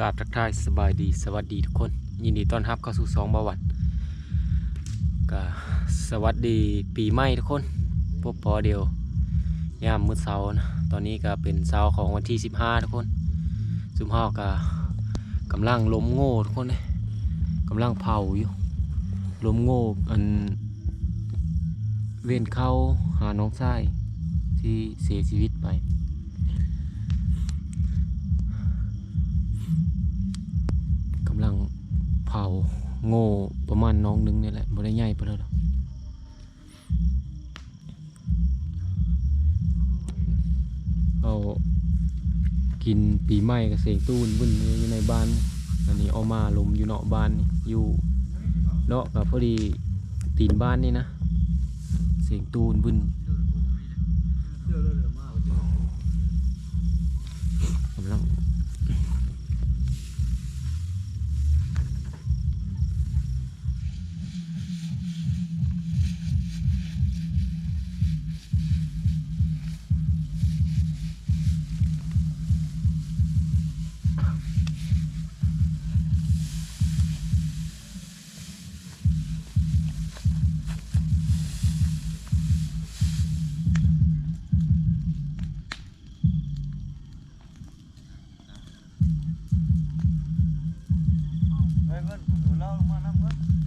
กราบทักทายสบายดีสวัสดีทุกคน ยินดีต้อนรับเข้าสู่สองบาวันก็สวัสดีปีใหม่ทุกคนพบพอเดียวยามมื้อเช้านะตอนนี้ก็เป็นเช้าของวันที่ 15 ทุกคนซุมเฮาก็กำลังล้มโง่ทุกคนเลยกำลังเผาอยู่ล้มโง่อันเวียนเข้าหาน้องชายที่เสียชีวิตไป โง่ประมาณน้องหนึงนี่แหละบ่ได้ใหญ่ปานนั้นหรอกเอากินปีใหม่กับเสียงตูนวุ่นอยู่ในบ้าน อันนี้เอามาลมอยู่นอกบ้านนี่อยู่เนาะกับพอดีตีนบ้านนี่นะ เสียงตูนวุ่น เฮ้ยเงิน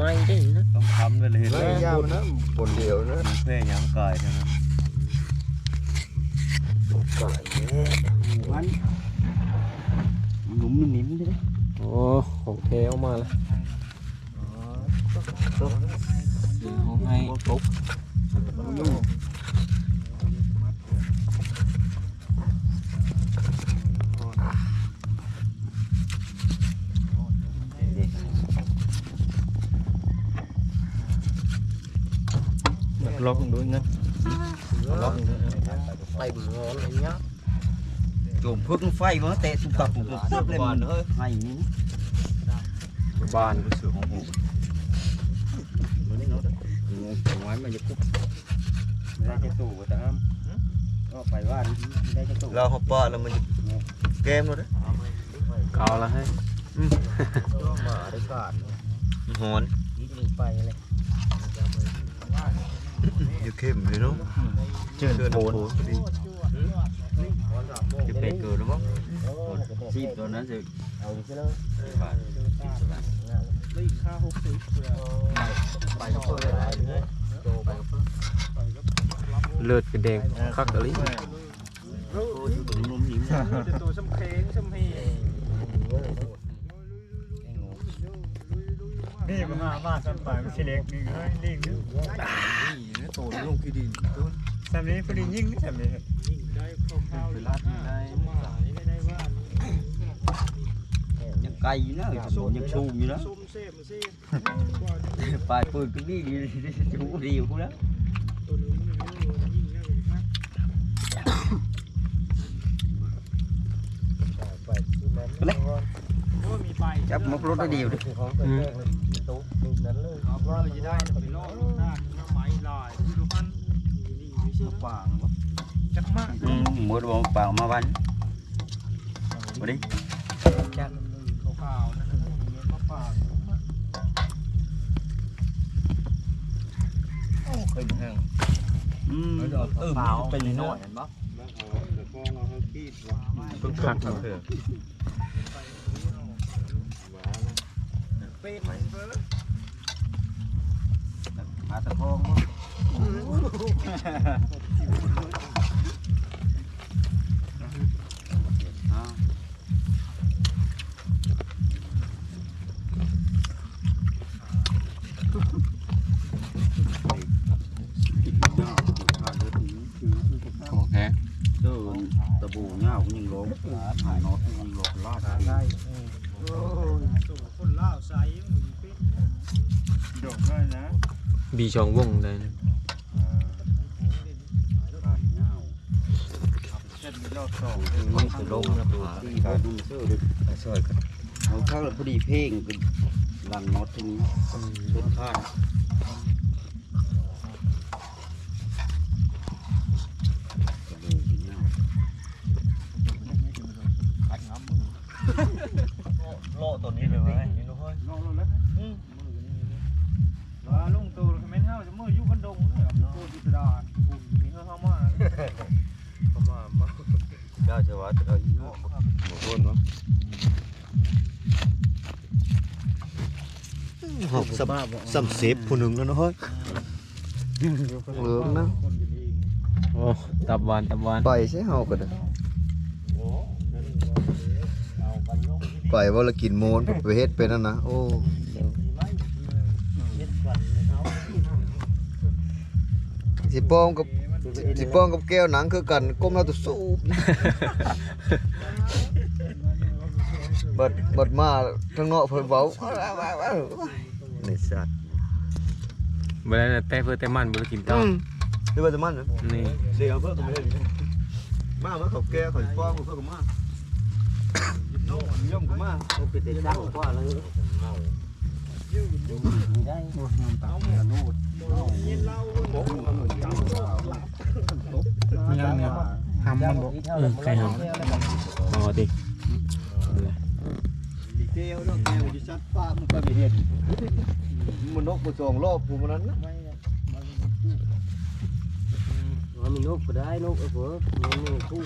ไหม้ได้นะต้องทำไปเลยเฮ้ยยาวนะบนเดียวนะมันเพื่อยางกายเท่านั้นก่อนเนี่ยมันหนุ่มนิ่มๆใช่ไหมโอ้ของเทออกมาแล้วของให้ปุ๊บ ล็อกด้วยนะล็อกด้วยไปบุญงอนอะไรเงี้ยโจมพึ่งไฟมาเตะสุกับผมเสื้อเลยมันเฮ้ยให้นี่บ้านเสือของผมมันนี่เนาะเอาไว้มันจะคุกไม่ได้จะตู่แต่ห้ามก็ไปว่าไม่ได้จะตู่เราหอบปอแล้วมันจะแก้มเลยเกาแล้วให้มาได้ก่อนหอนยิงไปเลยอยู่ เข้มเลยเนาะเชิญเชิญโผโผล่ล่พอดีจะเป็นเกิดหรือเปล่าชีพตัวนั้นจะเอาดิเลยบาทเลือดกระเด้งคักกะลินุ่มนิ่มตัวสำเพ็งสำเพ็งนี่มาหาบ้านสันป่ามันสิเล็กนี่เฮ้ยเล็กนึงนี่ โตลงที่ดินต้นสามนี้พอดียิ่งสามนี้ยิ่งได้คร่าวๆเลยได้มานี่ได้บ้ายังไกลอยู่นะยังชูอยู่นะปลายปืนก็ดีดีชูดีอยู่แล้วตัวนึงยิ่งนั่งนะโอ้มีไปจับมกรถได้ดีอยู่ดิอืมว่าจะได้ไปล่อหน้าน้ำไม้ลายดูมันนี่ไม่เชื่อปางจักมากอืมมือบอกปางมาวันมาดิจักขาวๆนั่นน่ะเงี้ยมะปางเคยแห้งอืมเออเป็นน้อยเห็นปะเพิ่งคักเถอะเป็นมันเบ้อหาตะคองมั้ง อ้าวของแท้เดินตะบูเงายิงลงหายนอตยิงลงลาดโอ้ยคนล่าวใส่มันเป็นดอกน้อยนะ บีช่องวงได้นะ มันจะลงแล้วผ่าตีก็ดูเสื้อเลยซอยกันเอาเข้าแล้วพอดีเพ่งก็หลังน็อตทีนี้อืมชนข้าง หกสัมสัมเสพผู้หนึ่งแล้วเนาะเฮ้ยเหลืองนะโอ้ตับหวานตับหวานไปใช่เฮาก็ได้ไปว่าละกินโมนไปเฮ็ดเป็นนั่นนะโอ้สิป้องกับสิป้องกับแก้วหนังคือกันก้มเราตัวสูบ บัดบัดมาทางนอกเพิ่นเว้านี่สัตว์บ่ได้นะแต่เพื่อแต่มันบ่ได้กินต่ออือมหรือว่าจะมันนะนี่เดี๋ยวเพิ่นก็ไม่ได้มามาเขาแก้เขาป้องเพิ่นก็มาย่อมก็มาเป็นแต่ตั้งกว่าแล้วมียังเนี่ยทำมันบ่อืมใครหามอ๋อติ นั่นแหละแก้วเนาะแก้วอยู่ชัดฟ้ามันก็ไปเฮ็ดมันนกบ่สองรอบผู้มันนั้นนะมันมีนกก็ได้นกเออเพิ่นมันมีคู่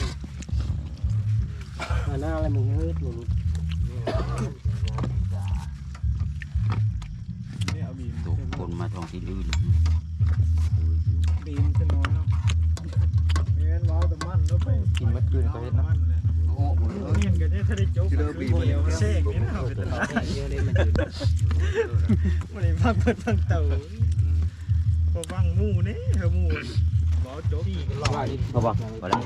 มาหน้าอะไรมึงเฮ็ดนี่ตกคนมาทองที่ลื่นบีมจะนอนเนาะเมียนว้าวแต่มันแล้วไปกินมื่อคืนก็เห็นนะ โอ้โหเมียนกันเนี่ยถ้าได้โจ๊กคือเดียวเซ่กนี่นะเป็นตลาดเยอะเลยมันยืนมันได้พักเปิดพังเต่าพอฟังมูนี่เฮามูบ่โจ๊กเขาบอกบ่ได้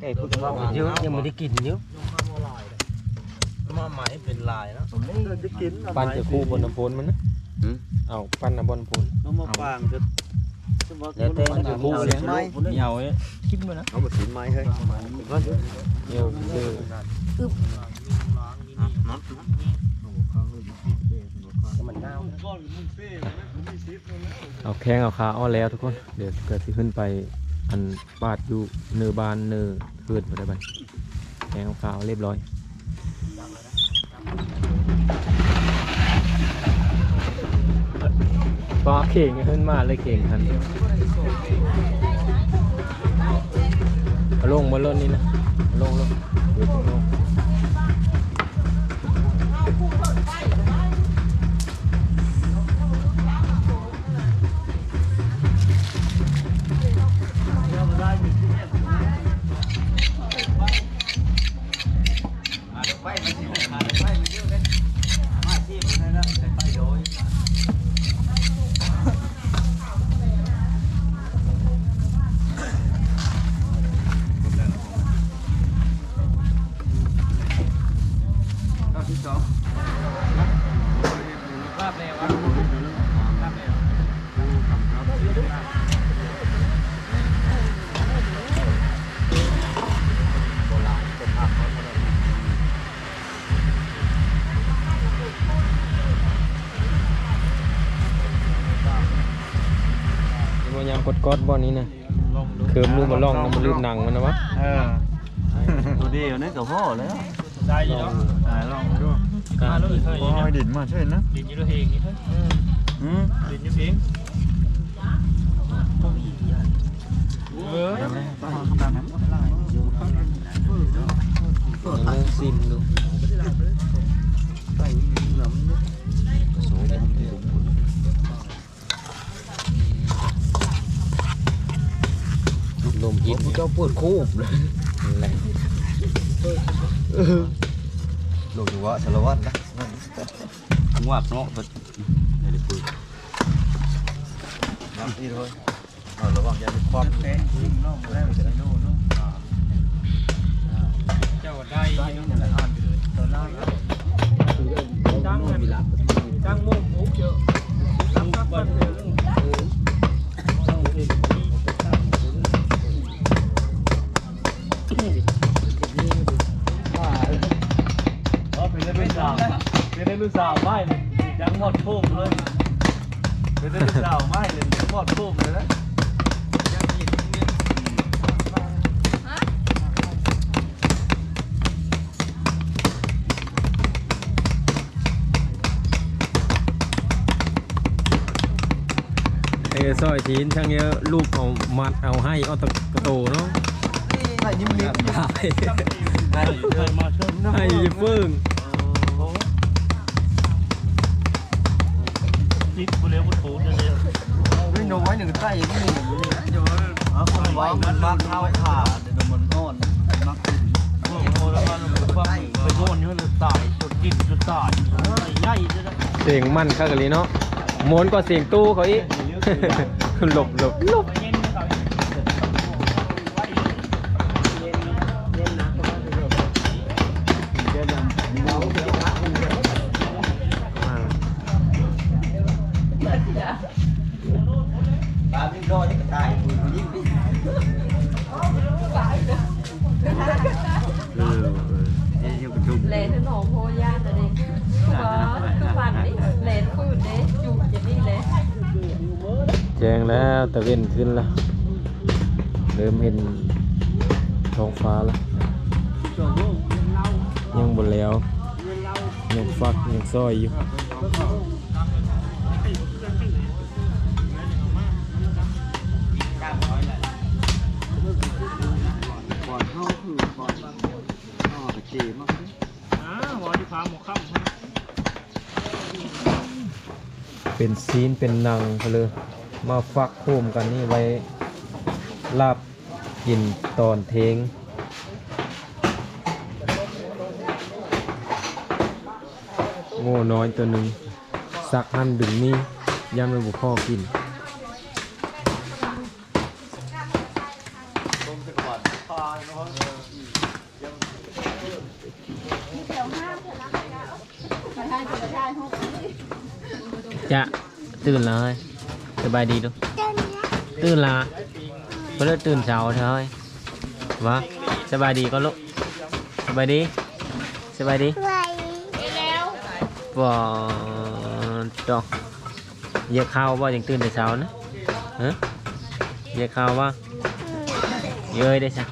เอ้ยคุณว่าเยอะยังไม่ได้กินเยอะมาใหม่เป็นลายนะจะกินปั้นจะคู่บนน้ำโพนมันนะเอาปั้นน้ำบนน้ำโพนน้ำมาปางจะ แล้วแต่มันจะูเลยไม้เหนียวเนี่ยคิดมานะเอามาสินไม้เฮ้ยเดี๋ยวซื้อมันน่าเอาแข้งเอาขาเอแล้วทุกคน เดี๋ยวเกิดสิขึ้นไปอันปาดอยู่เนื้อบานเนื้อเกิดบ่ได้บัดแข้งเอาขาเรียบร้อย ปลาเข่งขึ้นมาเลยเข่งทันลงมาลงบนนี่นะเอาลงลงลง กดกอดบอนี้นะเคิมลืมาล่องนะมันลืมหนังมันนะวะเออดูดีอยู่นี่กับพ่อแล้วได้อยู่เนาะอ่าลองดูการโอ้ยดินมาใช่นะดินอยู่ด้วยเองนี่เฮ้ยอืมดินอยู่เองเออเรื่องซิมดูลมยิ เจ้าปวดคูบเลยนั่นแหละลงอยู่ว่าสารวัตรนะงวกเนาะเพิ่นได้ได้ปืนน้ำอีเลยเอาระวังอย่าไปคว่ำแตะยิงน้องแล้วจะโน่เนาะเจ้าได้นั่นแหละอ่านไปเลยตอนล่าง เอ้ซอยทีนช่างเยอะลูกเอามัดเอาให้เอาตะกระโตเนาะไม่ยิ้มลิ้มให้ได้เดินมาชมให้อยาเพิ่งจิตบุเรบุตูเนี่ยไม่น้อยหนึ่งใต้ยังไม่หนึ่งเอาคนไว้มันมักเท้าขาเดี๋ยวมันอ่อนมักขึ้นโอ้โหแล้วมันความไปโดนนี่มันตายจนกินจนตายใหญ่จะได้เสียงมันคักเลยเนาะม้วนก็เสียงตู้เขาอีก หลบหลบหลบ แจ้งแล้วตะเวนขึ้นแล้วเริ่มเห็นท้องฟ้าแล้วยังบนแล้วยังฟักยังซอยอยู่ก่อนเข้าคือก่อนอ๋อกระเจมากอ่าวอที่พาหมกค่ำเป็นซีนเป็นนังไปเลย มาฟักโคมกันนี่ไว้ลาบกินตอนเทงโง่น้อยตัวหนึ่งสักหั่นดึงนี่ย่ำระบุพ่อกินจะตื่นแล้วเฮ้ย สบายดีดูตื่นละก็เลิกตื่นเช้าเถอะเฮ้ยวะสบายดีก็ลุกสบายดีสบายดีว้าจอกเหยอะข้าวว่ายังตื่นแต่เช้านะฮะเหยอะข้าวว่าเย้ยได้ใช่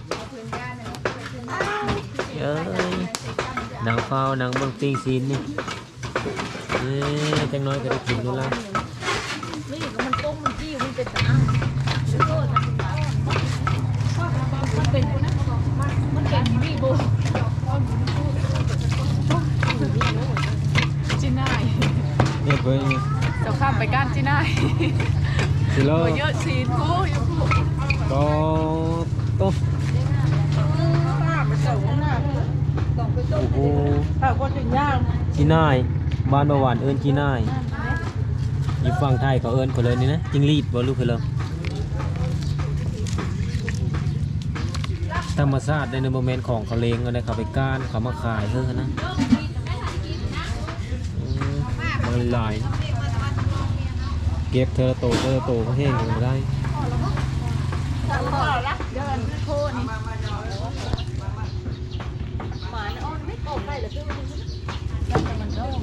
เย้ยนางเฝ้านางเบิ่งปิ้งซีนนี่เอ๊ะจังน้อยก็ได้กินดูละ นี่ก็มันต้มมันจี้มันเป็นตะอ้างโทษนะมันเป็นคนนั้นมันเป็นมีโบจีน่าย เนี่ยเพิ่ง จะข้ามไป ก้านจีน่ายสิโลเยอะซีนกูอยู่กูก็ต้มโอ้โหถ้าก็ถึงย่างจีน่ายบ้านประวานเอิญจีน่ายอยู่ฝั่งไทยก็เอิญคนเลยนี่นะจิงรีดบ่ลูกเพนเลยธรรมชาติในโมเมนต์ของเขาเลงก็ได้เขาไปก้านเขามาขายเท่านั้นนะอืมมันหลายๆ เก็บเทอละโตเทอละโตก็แห้งอยู่ไม่ได้เดินโทษนี่หมาเนี่ยอ้อนไม่ตกได้หรือคือมันมันโล่ง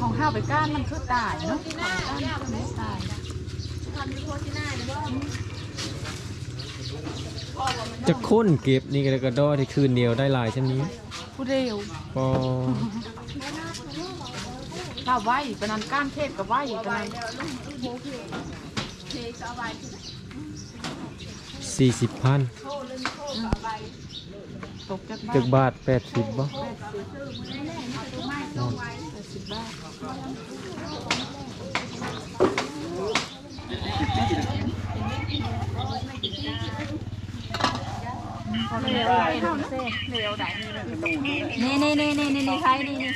ของข้าวไปก้านมันคือตายเนาะของก้านมันไม่ตายจะค้นเก็บนี่ก็กระดอที่คืนเดียวได้หลายเช่นนี้ ผู้เดียวก็ถ้าไหวปานนันก้านเทศกับไหวปานนันสี่สิบพันตกจากบ้าจึนกบาทแปดสิบบ่ สิบบาทนี่นี่นี่นี่นี่ใครนี่นี่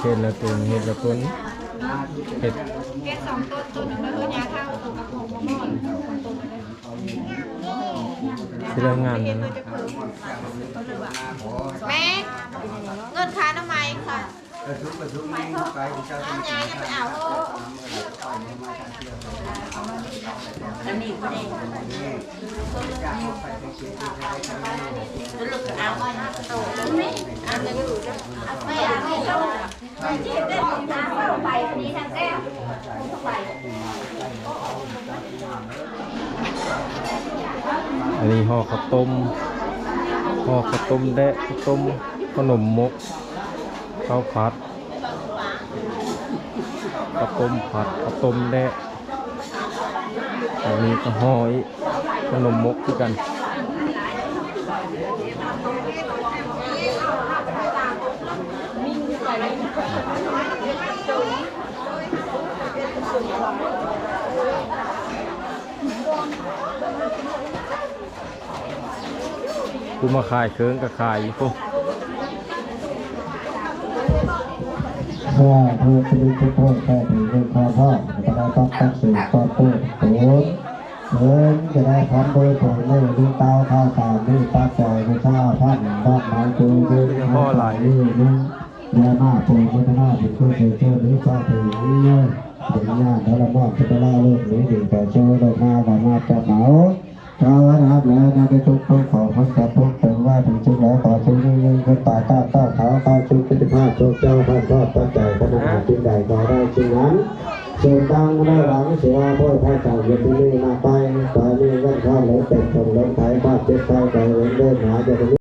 เห็ดละตัวเห็ดละตัวเห็ดเกสองต้นตัวหนึ่งแล้วตัวยาข้าวตัวกระโปงมะม่วงที่เรื่องงานนะแม่เงินค่าน้ำมันค่ะ เอายายจะไปเอาเถอะอันนี้ก็ได้ตัวลึกเอาไว้นะโตเลยอันนี้อยู่จะไม่เอเอาไม่เจ็บได้นะเข้าไปอันนี้ทางแก้วเข้าไปอันนี้ห่อข้าวต้มห่อข้าวต้มแดะข้าวต้มขนมมก ข้าวผัดข้าวต้มผัดข้าวต้มแดะอันนี้ก็หออีกขนมมกคือกันกูมาขายเครื่องกับขายอยู่พวก ว่าเพื่อชีวิตทุกคนแค่ถึงเรื่องข้อพ่อจะได้ต้องตั้งสื่อข้องพูดโอ้ยเอินจะได้พร้อมโดยผลไม่ดูเตาข้าวสารนี่ปลาจอยไม่ข้าวท่านบ้านไม้ตูดูนี่นี่เนื้อหน้าปูพัฒนาถึงเพื่อเชื่อเชื่อหรือฟ้าถึงเนี่ยถึงงานแล้วละมอบจะไปล่าเลิกหรือถึงแต่เชื่อโดยมาแต่มาจะเหมา ชาวนับแล้วนะไปทุกทุกของพันจะทุกถึงว่าถึงจุดแล้วขอชื่อยิ่งยิ่งขึ้นป่าก้าวก้าวเขาก้าวชุดพิธภาพโชคเจ้าพันทอดปัจจัยขนาดจึงใดขอได้จึงนั้นส่วนตั้งไม่หลังเสียพ่อพระเจ้าอยู่ที่นี่มาไปตอนนี้ก็ข้าเหลือเป็นคนล้มไถภาพเจ็บใจใจเว้นเดินหาจะ